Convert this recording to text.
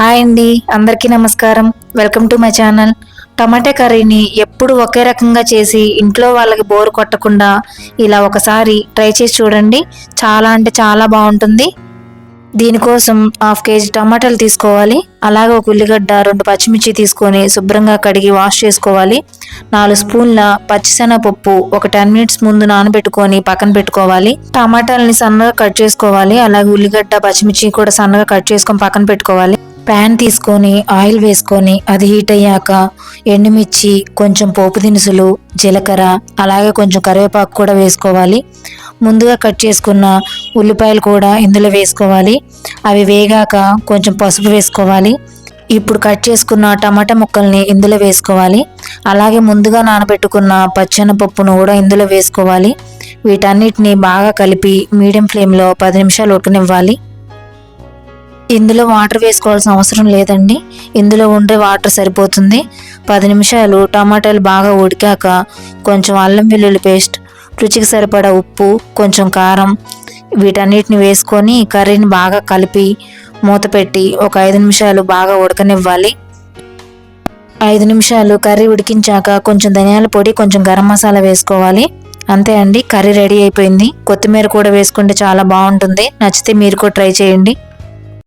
Hi అండి అందరికీ నమస్కారం. Welcome to my channel. Tomato కర్రీని ఎప్పుడు ఒకే రకంగా చేసి ఇంట్లో వాళ్ళకి బోర్ కొట్టకుండా ఇలా ఒకసారి ట్రై చేసి చూడండి. చాలా అంటే చాలా బాగుంటుంది. దీనికోసం హాఫ్ కేజీ టమాటాలు తీసుకోవాలి. అలాగే ఒక ఉల్లిగడ్డ రెండు పచ్చిమిర్చి తీసుకొని శుభ్రంగా కడిగి వాష్ చేసుకోవాలి. నాలుగు స్పూన్ల పచ్చిశనగపప్పు ఒక టెన్ మినిట్స్ ముందు నానబెట్టుకొని పక్కన పెట్టుకోవాలి. టమాటాలని సన్నగా కట్ చేసుకోవాలి. అలాగే ఉల్లిగడ్డ పచ్చిమిర్చి కూడా సన్నగా కట్ చేసుకొని పక్కన పెట్టుకోవాలి. ప్యాన్ తీసుకొని ఆయిల్ వేసుకొని అది హీట్ అయ్యాక ఎండుమిర్చి కొంచెం పోపు దినుసులు జీలకర్ర అలాగే కొంచెం కరివేపాకు కూడా వేసుకోవాలి. ముందుగా కట్ చేసుకున్న ఉల్లిపాయలు కూడా ఇందులో వేసుకోవాలి. అవి వేగాక కొంచెం పసుపు వేసుకోవాలి. ఇప్పుడు కట్ చేసుకున్న టమాటా ముక్కల్ని ఇందులో వేసుకోవాలి. అలాగే ముందుగా నానబెట్టుకున్న పచ్చెనపప్పును కూడా ఇందులో వేసుకోవాలి. వీటన్నిటిని బాగా కలిపి మీడియం ఫ్లేమ్లో పది నిమిషాలు ఉడకనివ్వాలి. ఇందులో వాటర్ వేసుకోవాల్సిన అవసరం లేదండి. ఇందులో ఉండే వాటర్ సరిపోతుంది. పది నిమిషాలు టమాటాలు బాగా ఉడికాక కొంచెం అల్లం వెల్లుల్లి పేస్ట్ రుచికి సరిపడా ఉప్పు కొంచెం కారం వీటన్నిటిని వేసుకొని కర్రీని బాగా కలిపి మూత పెట్టి ఒక ఐదు నిమిషాలు బాగా ఉడకనివ్వాలి. ఐదు నిమిషాలు కర్రీ ఉడికించాక కొంచెం ధనియాల పొడి కొంచెం గరం మసాలా వేసుకోవాలి. అంతే అండి కర్రీ రెడీ అయిపోయింది. కొత్తిమీర కూడా వేసుకుంటే చాలా బాగుంటుంది. నచ్చితే మీరు కూడా ట్రై చేయండి.